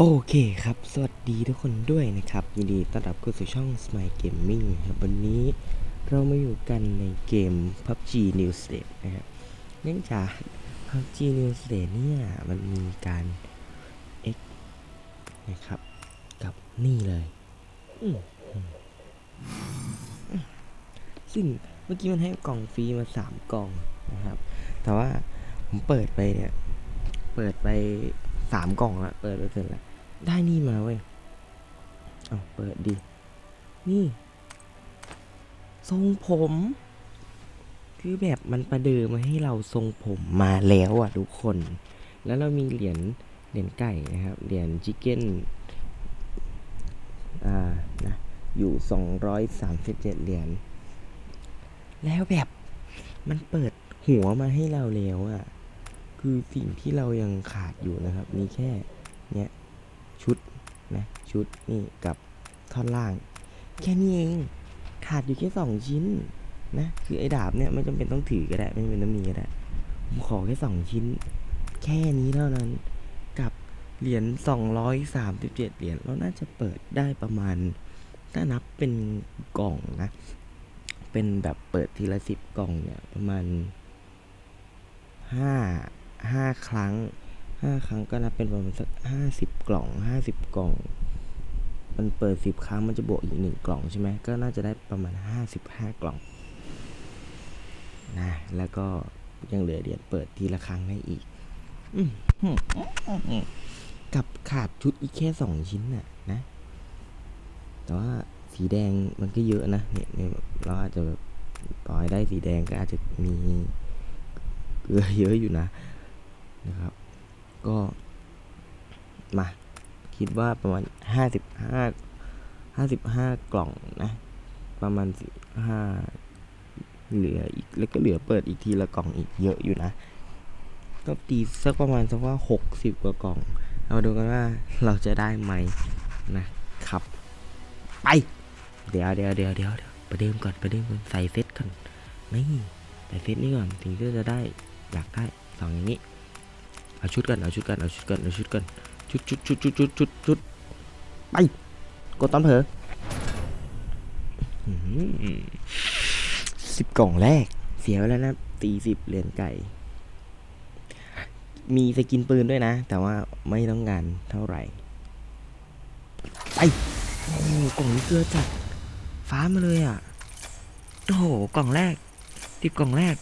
โอเคครับ สวัสดีทุกคนด้วยนะครับ ยินดีต้อนรับเข้าสู่ช่อง Smile Gaming ครับวันนี้เรามาอยู่กันในเกม PUBG New State นะครับเนื่องจาก PUBG New State เนี่ยมันมีการ X นะครับ กับนี่เลย ซึ่งเมื่อกี้มันให้กล่องฟรีมาสามกล่องนะครับ แต่ว่าผมเปิดไปเนี่ย เปิดไป สามกล่องละเปิดไปเสร็จแล้วได้นี่มาเว้ยเอาเปิดดิ นี่ ทรงผม คือแบบมันประเดิมมาให้เราทรงผมมาแล้วอะทุกคน แล้วเรามีเหรียญเหรียญไก่นะครับ เหรียญชิคเก้นอ่านะอยู่ 237 เหรียญแล้วแบบมันเปิดหัวมาให้เราแล้วอะ คือสิ่งที่เรายังขาดอยู่นะครับ มีแค่เนี้ยชุดนะชุดนี่กับท่อนล่าง แค่นี้เองขาดอยู่แค่สองชิ้นนะคือไอ้ดาบเนี่ยไม่จำเป็นต้องถือก็ได้ไม่จำเป็นต้องมีก็ได้ผมขอแค่สองชิ้น แค่นี้เท่านั้นกับเหรียญ237เหรียญเราน่าจะเปิดได้ประมาณ ถ้านับเป็นกล่องนะ เป็นแบบเปิดทีละสิบกล่องเนี่ยประมาณห้า ห้าครั้งห้าครั้งก็นับเป็นประมาณสักห้าสิบกล่องห้าสิบกล่อง มันเปิดสิบครั้งมันจะบวกอีกหนึ่งกล่องใช่ไหมก็น่าจะได้ประมาณห้าสิบห้ากล่องนะแล้วก็ยังเหลือเหรียญเปิดทีละครั้งให้อีกกับขาดชุดอีกแค่สองชิ้นน่ะ นะ แต่ว่าสีแดงมันก็เยอะนะเนี่ยเราอาจจะแบบต่อให้ได้สีแดงก็อาจจะมีเกลือเยอะอยู่นะ นะครับ ก็มาคิดว่าประมาณห้าสิบห้าห้าสิบห้ากล่องนะ ประมาณสิห้าเหลืออีกแล้วก็เหลือเปิดอีกทีละกล่องอีกเยอะอยู่นะ ก็ตีสักประมาณสักว่าหกสิบกว่ากล่องเราดูกันว่าเราจะได้ไหมนะครับ ไป เดี๋ยวเดี๋ยวเดี๋ยวเดี๋ยวเดี๋ยวประเดิมก่อนประเดิมก่อนใส่เซตก่อนนี่ใส่เซตนี่ก่อนถึงที่จะได้อยากได้สองอย่างนี้ เอาชุดกันเอาชุดกันเอาชุดกันเอาชุดกันชุดชุดชุดชุดชุดชุดชุดไปกดตอนเผลอสิบกล่องแรก เสียไปแล้วนะตีสิบเหรียญไก่ มีสกินปืนด้วยนะ แต่ว่าไม่ต้องงานเท่าไหร่ไปโอ้โหกล่องนี้เกลือจัดฟ้ามาเลยอะโอ้โหกล่องแรกติดกล่องแรก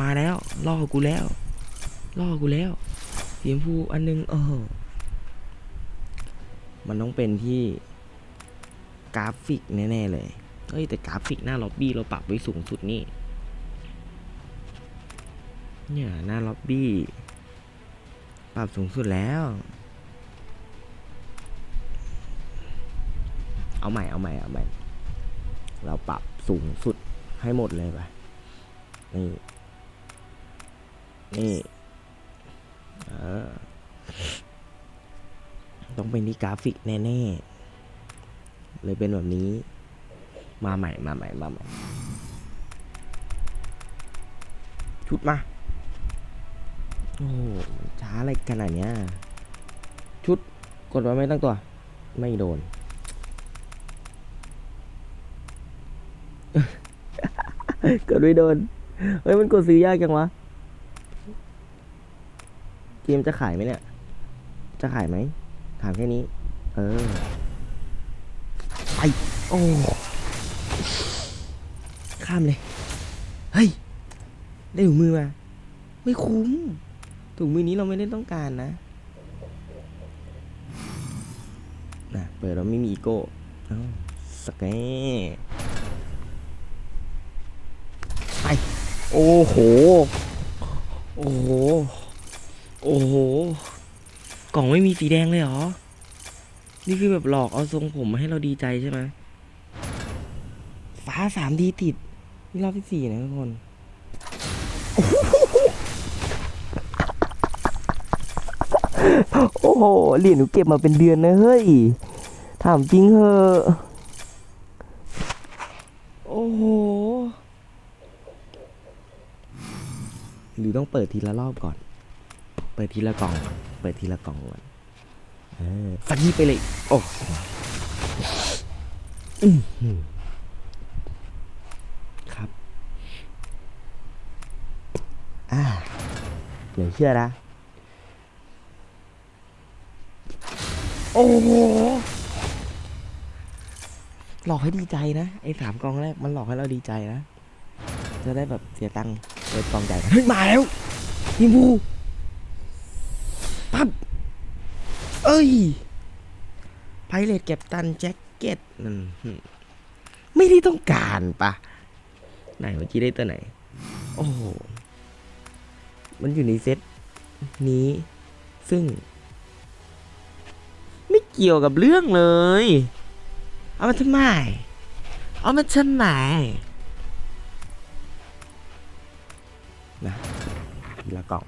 มาแล้วล่อกูแล้วล่อกูแล้ว สีชมพูอันนึง เออ มันต้องเป็นที่กราฟิกแน่ๆเลย เฮ้ย แต่กราฟิกหน้าล็อบบี้เราปรับไว้สูงสุดนี่ เนี่ยหน้าล็อบบี้ ปรับสูงสุดแล้ว เอาใหม่เอาใหม่เอาใหม่ เราปรับสูงสุดให้หมดเลยไปนี่ นี่ ต้องเป็นที่กราฟิกแน่ๆ เลยเป็นแบบนี้ มาใหม่มาใหม่มาใหม่ ชุดมา โอ้ช้าอะไรขนาดเนี้ย ชุดกดไว้ไม่ตั้งตัว ไม่โดนกดไม่โดน เฮ้ย มันกดซื้อยากจังวะ เกมจะขายไหมเนี่ย จะขายไหม ถามแค่นี้ เออ ไป โอ้ ข้ามเลย เฮ้ย ได้ถุงมือมา ไม่คุ้ม ถุงมือนี้เราไม่ได้ต้องการนะนะเปิดเราไม่มีอีโก้สแกนไป โอ้โห โอ้โห โอ้โห กล่องไม่มีสีแดงเลยเหรอ นี่คือแบบหลอกเอาทรงผมมาให้เราดีใจใช่ไหมฟ้าสามดีติดนี่รอบที่สี่นะทุกคนโอ้โหเหรียญหนูเก็บมาเป็นเดือนนะเฮ้ยถามจริงเหอะโอ้โหหรือต้องเปิดทีละรอบก่อน เปิดทีละกล่อง เปิดทีละกล่องก่อนเออสักทีไปเลย โอ้ครับอ่าเดี๋ยวเชื่อนะโอ้โหหลอกให้ดีใจนะ ไอ้สามกองแรกมันหลอกให้เราดีใจนะ จะได้แบบเสียตังค์เปิดกองใหญ่เฮ้ยมาแล้วยิงบู ปั๊บ เอ้ยไพเรตเก็บตันแจ็คเก็ตนั่นไม่ได้ต้องการปะไหนเมื่อกี้ได้ตัวไหน โอ้โห มันอยู่ในเซตนี้ ซึ่ง ไม่เกี่ยวกับเรื่องเลย เอามาทำไม เอามาทำไมนะทีละกล่อง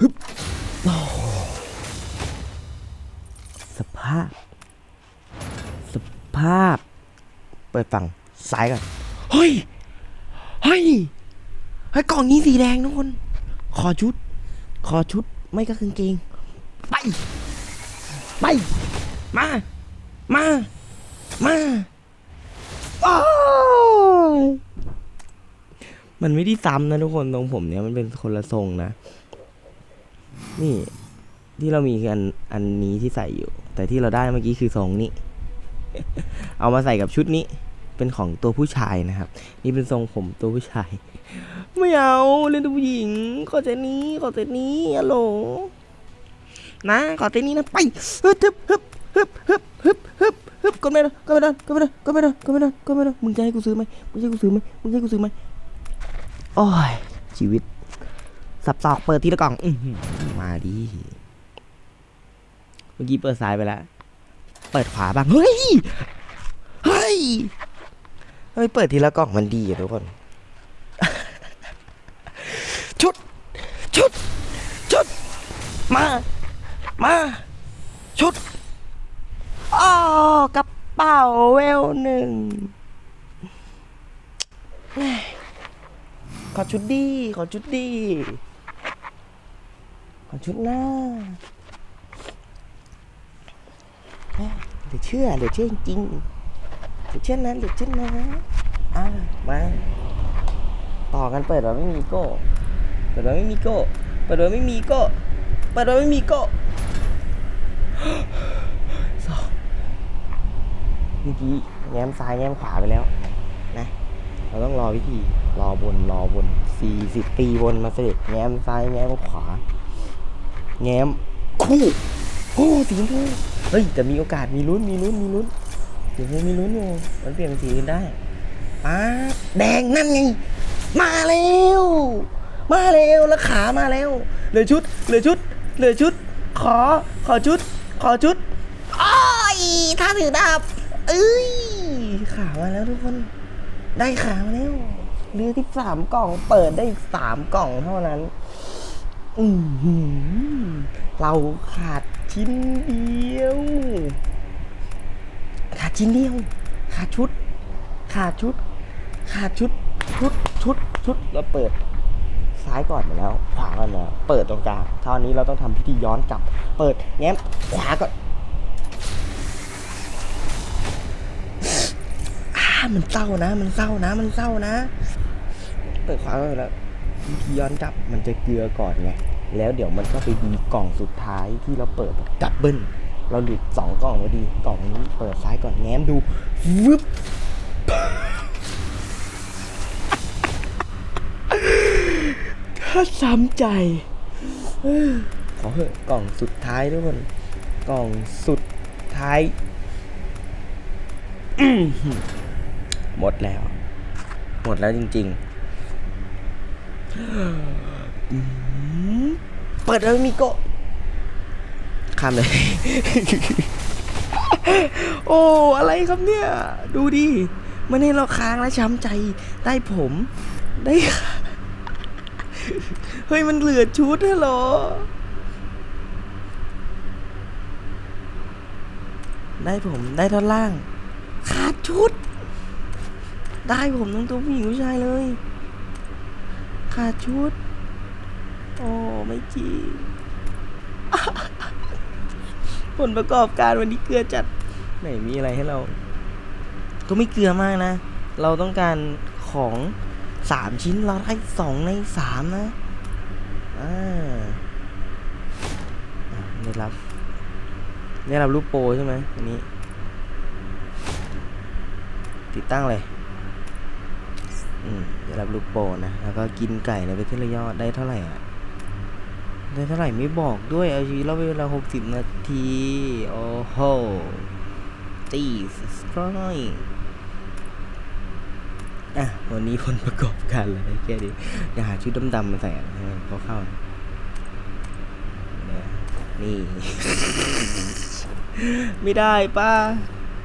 ฮึบ สภาพ สภาพเปิดฝั่งซ้ายก่อน เฮ้ย เฮ้ย เฮ้ยกล่องนี้สีแดงทุกคน ขอชุด ขอชุด ไม่ก็กางเกง ไป ไป มา มา มาโอ้ยมันไม่ได้ซ้ำนะทุกคน ตรงผมเนี่ยมันเป็นคนละทรงนะ นี่ที่เรามีคืออันอันนี้ที่ใส่อยู่ แต่ที่เราได้เมื่อกี้คือทรงนี้ เอามาใส่กับชุดนี้ เป็นของตัวผู้ชายนะครับ นี่เป็นทรงผมตัวผู้ชาย ไม่เอาเล่นตัวผู้หญิงขอเจนี้ขอเจนี้อะโหลนะขอเจนี้นะไปฮึบฮึบฮึบฮึบฮึบฮึบฮึบก็ไม่ได้ก็ไม่ได้ก็ไม่ได้ก็ไม่ได้ก็ไม่ได้ก็ไม่ได้มึงจะให้กูซื้อไหมมึงจะให้กูซื้อไหมมึงจะให้กูซื้อไหมโอ้ยชีวิต สับซอกเปิดทีละกล่องอมาดิเมื่อกี้เปิดซ้ายไปแล้ว เปิดขวาบ้าง เฮ้ย เฮ้ย เฮ้ย เปิดทีละกล่องมันดีอะทุกคน ชุด ชุด ชุด มา มา ชุดอ้อกระเป๋าเวลหนึ่งขอชุดดี ขอชุดดี ขอชุดหน้าหม่เดี๋ยวเชื่อเดี๋ยวเชื่อจริงเดี๋ยวเชื่อนะเดี๋ยวเชื่อนะอะมาต่อกันเปิดเราไม่มีโก้เปิดเราไม่มีโก้เปิดเราไม่มีโก้เปิดเราไม่มีโก้สองเมื่อกี้แง้มซ้ายแง้มขวาไปแล้วนะเราต้องรอวิธีรอบนรอบนสี่สิบปีวนมาเสด็จแง้มซ้ายแง้มขวา แง้ม คู่โอ้สีชมพูเฮ้ยแต่มีโอกาสมีลุ้นมีลุ้นมีลุ้นสีชมพูมีลุ้นอยู่มันเปลี่ยนสีอื่นได้ป้าแดงนั่นไงมาแล้วมาแล้วแล้วขามาแล้วเหลือชุดเหลือชุดเหลือชุด ขอขอชุด ขอชุดอ้อยท่าถือดาบเอ้ยขามาแล้วทุกคน ได้ขามาแล้วเหลือที่สามกล่องเปิดได้อีกสามกล่องเท่านั้น อืเราขาดชิ้นเดียว ขาดชิ้นเดียว ขาดชุด ขาดชุด ขาดชุด ชุด ชุด ชุด เราเปิด ซ้ายก่อนมาแล้ว ขวาก่อนแล้วเปิดตรงกลางเท่านี้เราต้องทำพิธีย้อนกลับ เปิดแง้มขวาก่อนมันเศร้านะ มันเศร้านะ มันเศร้านะ เปิดขวาก่อนแล้ว พิธีย้อนกลับมันจะเกลือก่อนไงแล้วเดี๋ยวมันก็ไปดีกล่องสุดท้ายที่เราเปิดแบบดับเบิ้ลเราหลุดสองกล่องพอดีกล่องนี้เปิดซ้ายก่อนแง้มดูวึบถ้าซ้ำใจขอเหอะกล่องสุดท้ายทุกคนกล่องสุดท้ายหมดแล้ว หมดแล้วจริง ๆ เปิดแล้วมีโกะข้ามเลย โอ้ อะไรครับเนี่ย ดูดิมันให้เราค้างและช้ำใจได้ผมได้ เฮ้ย มันเหลือชุดเหรอ ได้ผมได้ท่อนล่าง ขาดชุด ได้ผมทั้งตัวผู้หญิงผู้ชายเลย ขาดชุด โอ้ไม่จริงผลประกอบการวันนี้เกลือจัด ไหนมีอะไรให้เรา ก็ไม่เกลือมากนะ เราต้องการของสามชิ้นเราได้สองในสามนะอ่าอะได้รับได้รับรูปโปรใช่ไหมอันนี้ ติดตั้งเลย อืมได้รับรูปโปรนะ แล้วก็กินไก่ในไปขึ้นระยอดได้เท่าไหร่อะ ได้เท่าไหร่ไม่บอกด้วยเอาชีวิตเราไปเวลาหกสิบนาที โอ้โหตีสครอยอะ วันนี้ผลประกอบการอะไรแค่นี้อย่าหาชุดดำๆมาใส่ให้มันเข้านี่ ไม่ได้ป้า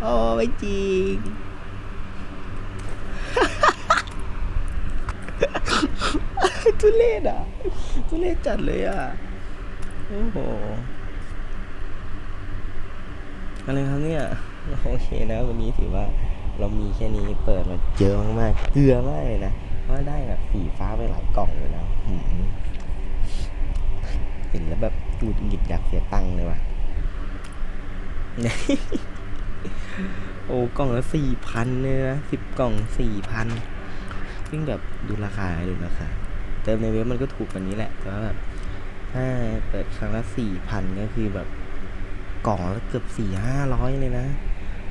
โอ้ไม่จริง ทุเรศอะทุเรศจัดเลยอะ โอ้โห อะไรครับเนี่ย โอเคนะ วันนี้ถือว่าเรามีแค่นี้เปิดมาเยอะมากๆเกลือมากเลยนะเพราะว่าได้แบบสีฟ้าไปหลายกล่องเลยนะหืมเห็นแล้วแบบจูดหงิดอยากเสียตังค์เลยว่ะโอ้กล่องละสี่พันเลยนะสิบกล่องสี่พันซึ่งแบบดูราคาดูราคา เติมในเว็บมันก็ถูกกว่านี้แหละแต่ว่าแบบถ้าเปิดครั้งละสี่พันก็คือแบบกล่องละเกือบสี่ห้าร้อยเลยนะ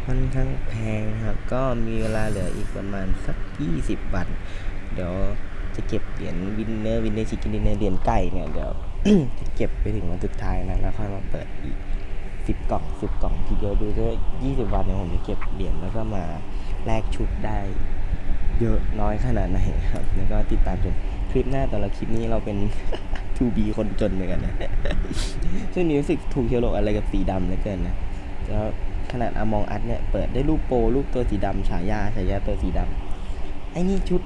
ค่อนข้างแพงครับ ก็มีเวลาเหลืออีกประมาณสักยี่สิบวัน เดี๋ยวจะเก็บเหรียญวินเนอร์วินเนอร์ชิคกินดินเนอร์เหรียญไก่เนี่ยเดี๋ยวจะเก็บไปถึงวันสุดท้ายนะแล้วค่อยมาเปิดอีกสิบกล่องสิบกล่องทีเดียวดูด้วยยี่สิบวันเนี่ยผมจะเก็บเหรียญแล้วก็มาแลกชุดได้ เยอะน้อยขนาดไหนครับ แล้วก็ติดตามชม คลิปหน้าแต่ละคลิปนี้เราเป็น 2B คนจนเหมือนกันนะซึ่งนี้รู้สึกถูกเชียวโลกอะไรกับสีดำเหลือเกินนะแล้วขนาดอมองอัดเนี่ยเปิดได้รูปโปรรูปตัวสีดำฉายาฉายาตัวสีดำไอ้นี่ชุด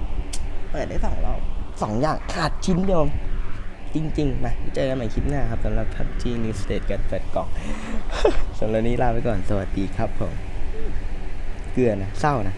เปิดได้สองรอบสองอย่างขาดชิ้นเดียวจริงๆมาเจอกันใหม่คลิปหน้าครับสำหรับพับจีนิวสเตทกันเปิดกล่องสำหรับนี้ลาไปก่อนสวัสดีครับผม เกลือนะเศร้านะ